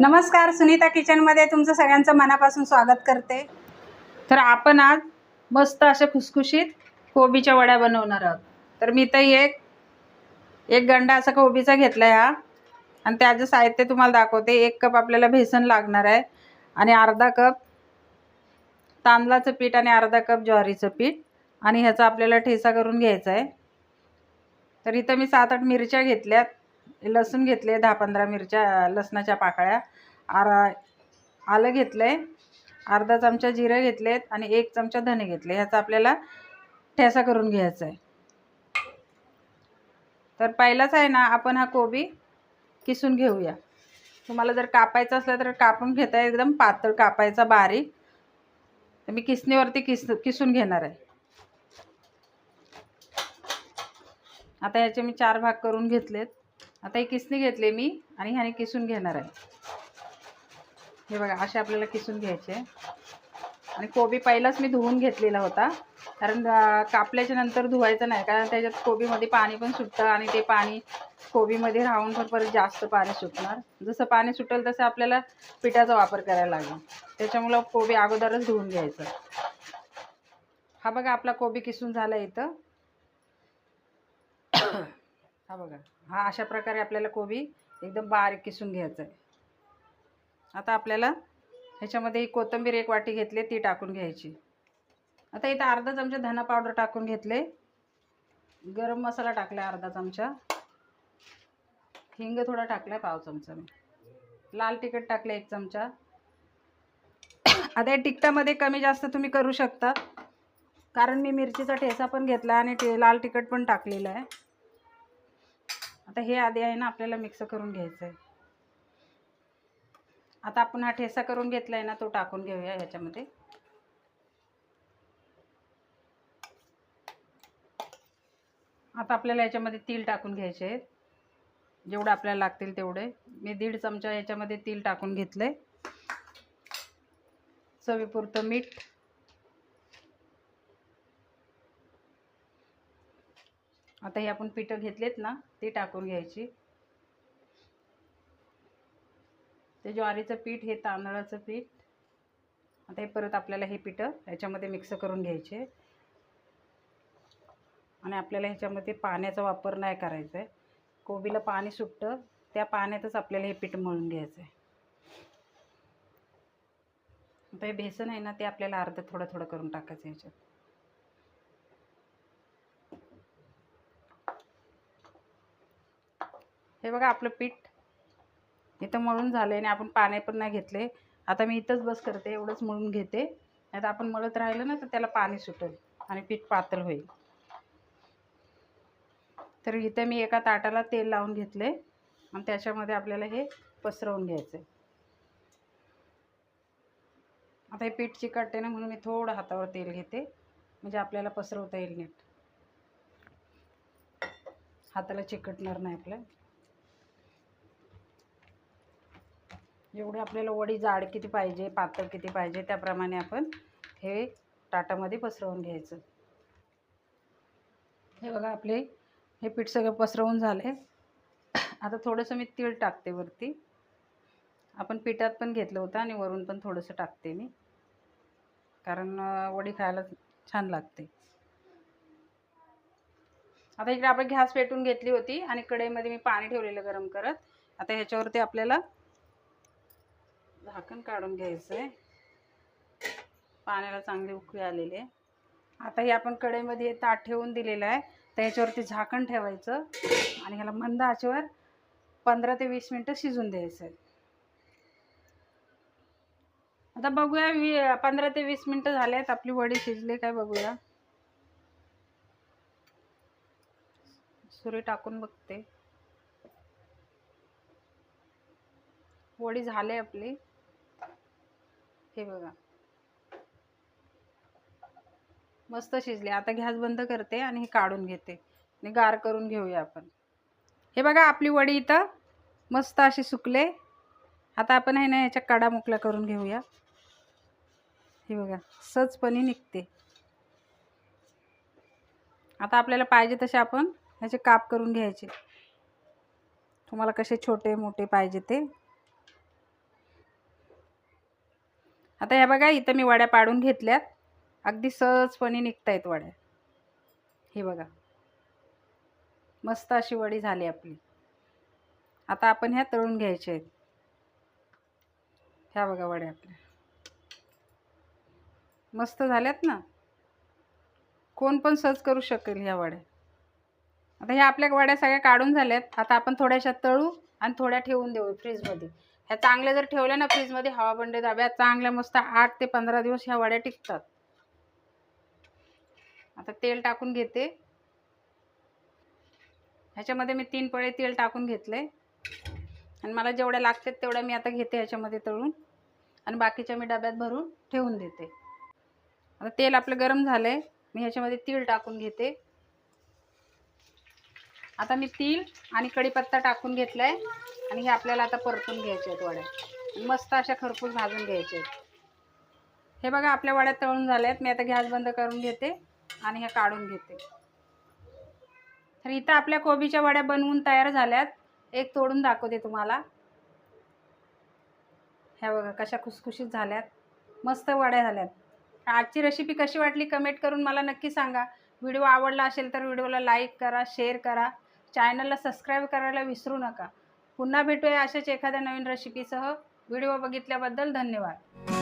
नमस्कार सुनीता किचनमध्ये तुमचं सगळ्यांचं मनापासून स्वागत करते. तर आपण आज मस्त अशा खुसखुशीत कोबीच्या वड्या बनवणार आहोत. तर मी तर एक एक गंडा असा कोबीचा घेतला आहे हा. आणि त्याचं साहित्य तुम्हाला दाखवते. एक कप आपल्याला बेसन लागणार आहे आणि अर्धा कप तांदळाचं पीठ आणि अर्धा कप ज्वारीचं पीठ. आणि ह्याचा आपल्याला ठेसा करून घ्यायचा आहे. तर इथं मी सात आठ मिरच्या घेतल्यात. लसूण घेतले दहा पंधरा मिरच्या लसणाच्या पाकळ्या. आर आलं घेतलं आहे अर्धा चमचा जिरं घेतलेत आणि एक चमचा धने घेतले. ह्याचा आपल्याला ठेसा करून घ्यायचा आहे तर पहिलाच आहे ना आपण हा कोबी किसून घेऊया. तुम्हाला जर कापायचा असला तर कापून घेता एकदम पातळ कापायचा बारीक. तर मी किसणीवरती किस किसून घेणार आहे. आता ह्याचे मी चार भाग करून घेतलेत. आता ही किसणी घेतली मी आणि ह्याने किसून घेणार आहे. हे बघा असे आपल्याला किसून घ्यायचे आणि कोबी पहिलाच मी धुवून घेतलेला होता. कारण कापल्याच्या नंतर धुवायचं नाही. कारण त्याच्यात कोबीमध्ये पाणी पण सुटतं आणि ते पाणी कोबीमध्ये राहून पण परत जास्त पाणी सुटणार. जसं पाणी सुटेल तसं आपल्याला पिठाचा वापर करायला लागेल. त्याच्यामुळं कोबी अगोदरच धुवून घ्यायचं हा बघा आपला कोबी किसून झाला इथं. हा बघा. हा अशा प्रकारे आपल्याला कोबी एकदम बारीक किसून घ्यायचा आहे. आता आपल्याला ह्याच्यामध्ये ही कोथिंबीर एक वाटी घेतली ती टाकून घ्यायची. आता इथं अर्धा चमचा धना पावडर टाकून घेतले. गरम मसाला टाकला अर्धा चमचा. हिंग थोडा टाकला पाव चमचा. मी लाल तिखट टाकलं एक चमचा. आता या तिखटामध्ये कमी जास्त तुम्ही करू शकता. कारण मी मिरचीचा ठेसा पण घेतला आणि ते लाल तिखट पण टाकलेलं आहे. आता हे आधी आहे ना आपल्याला मिक्स करून घ्यायचं आहे आता आपण हा ठेसा करून घेतला आहे ना तो टाकून घेऊया ह्याच्यामध्ये आता आपल्याला याच्यामध्ये तीळ टाकून घ्यायचे आहेत. जेवढं आपल्याला लागतील तेवढे. मी दीड चमचा याच्यामध्ये तीळ टाकून घेतलं आहे चवीपुरतं मीठ. आता हे आपण पिठं घेतलेत ना ते टाकून घ्यायची. ते ज्वारीचं पीठ हे तांदळाचं पीठ. आता हे परत आपल्याला हे पिठं ह्याच्यामध्ये मिक्स करून घ्यायचे. आणि आपल्याला ह्याच्यामध्ये पाण्याचा वापर नाही करायचा आहे कोबीला पाणी सुटतं त्या पाण्यातच आपल्याला हे पीठ मळून घ्यायचं आहे आता हे बेसन आहे ना ते आपल्याला अर्ध थोडं थोडं करून टाकायचं ह्याच्यात. हे बघा आपलं पीठ. इथं मळून झालं आहे आणि आपण पाणी पण नाही घेतले. आता मी इथंच बस करते एवढंच मळून घेते. नाही तर आपण मळत राहिलं ना तर त्याला पाणी सुटेल आणि पीठ पातळ होईल. तर इथं मी एका ताटाला तेल लावून घेतले आणि त्याच्यामध्ये आपल्याला हे पसरवून घ्यायचं आता हे पीठ चिकटते ना म्हणून मी थोडं हातावर तेल घेते. म्हणजे आपल्याला पसरवता येईल नीट. हाताला चिकटणार नाही आपल्या जेवढी आपल्याला वडी जाड किती पाहिजे पातळ किती पाहिजे त्याप्रमाणे आपण हे ताटामध्ये पसरवून घ्यायचं. हे बघा आपले हे पीठ सगळं पसरवून झाले आता थोडंसं मी तीळ टाकते वरती. आपण पिठात पण घेतलं होतं आणि वरून पण थोडंसं टाकते मी. कारण वडी खायला छान लागते. आता इकडे आपण गॅस पेटून घेतली होती आणि कढईमध्ये मी पाणी ठेवलेलं गरम करत. आता ह्याच्यावरती आपल्याला झाकण काढून घ्यायचं आहे पाण्याला चांगली उकळी आलेली. आहे आता हे आपण कडेमध्ये ताट ठेवून दिलेलं आहे. तर ह्याच्यावरती झाकण ठेवायचं. आणि ह्याला मंद आचेवर पंधरा ते वीस मिनटं शिजून द्यायचं आहे आता बघूया वी पंधरा ते वीस मिनटं झाले आहेत आपली वडी शिजली काय बघूया. सुरी टाकून बघते. वडी झाली आपली. हे बघा. मस्त शिजले. आता गॅस बंद करते आणि हे काढून घेते. आणि गार करून घेऊया आपण. हे बघा आपली वडी इथं मस्त अशी सुकले. आता आपण आहे ना ह्याच्या काडा मुकल्या करून घेऊया. हे बघा सहजपणे निघते. आता आपल्याला पाहिजे तसे आपण ह्याचे काप करून घ्यायचे. तुम्हाला कसे छोटे मोठे पाहिजे ते. आता ह्या बघा इथं मी वड्या पाडून घेतल्यात. अगदी सहजपणे निघता आहेत वड्या. हे बघा. मस्त अशी वडी झाली आपली. आता आपण ह्या तळून घ्यायच्या आहेत. ह्या बघा वड्या आपल्या. मस्त झाल्यात ना? कोण पण सहज करू शकेल ह्या वड्या. आता ह्या आपल्या वड्या सगळ्या काढून झाल्यात. आता आपण थोड्याशा तळू आणि थोड्या ठेवून देऊ फ्रीजमध्ये. ह्या चांगल्या जर ठेवल्या ना फ्रीजमध्ये हवा बंड दाब्या चांगल्या मस्त आठ ते पंधरा दिवस ह्या वड्या टिकतात. आता तेल टाकून घेते. ह्याच्यामध्ये मी तीन पळे तेल टाकून घेतले. आणि मला जेवढ्या लागतात तेवढ्या मी आता घेते ह्याच्यामध्ये तळून. आणि बाकीच्या मी डब्यात भरून ठेवून देते. आता तेल आपलं गरम झालं आहे मी ह्याच्यामध्ये तीळ टाकून घेते. आता मी तीळ आणि कढीपत्ता टाकून घेतला आहे आणि हे आपल्याला आता परतून घ्यायचे आहेत वड्या मस्त अशा खरपूस भाजून घ्यायचे आहेत. हे बघा आपल्या वड्या तळून झाल्या आहेत मी आता गॅस बंद करून घेते आणि ह्या काढून घेते. तर इथं आपल्या कोबीच्या वड्या बनवून तयार झाल्यात. एक तोडून दाखवते तुम्हाला. ह्या बघा कशा खुसखुशीत झाल्यात. मस्त वड्या झाल्यात. आजची रेसिपी कशी वाटली कमेंट करून मला नक्की सांगा. व्हिडिओ आवडला असेल तर व्हिडिओला लाईक करा शेअर करा. चॅनलला सबस्क्राईब करायला विसरू नका. पुन्हा भेटूया अशाच एखाद्या नवीन रेसिपीसह व्हिडिओ बघितल्याबद्दल धन्यवाद.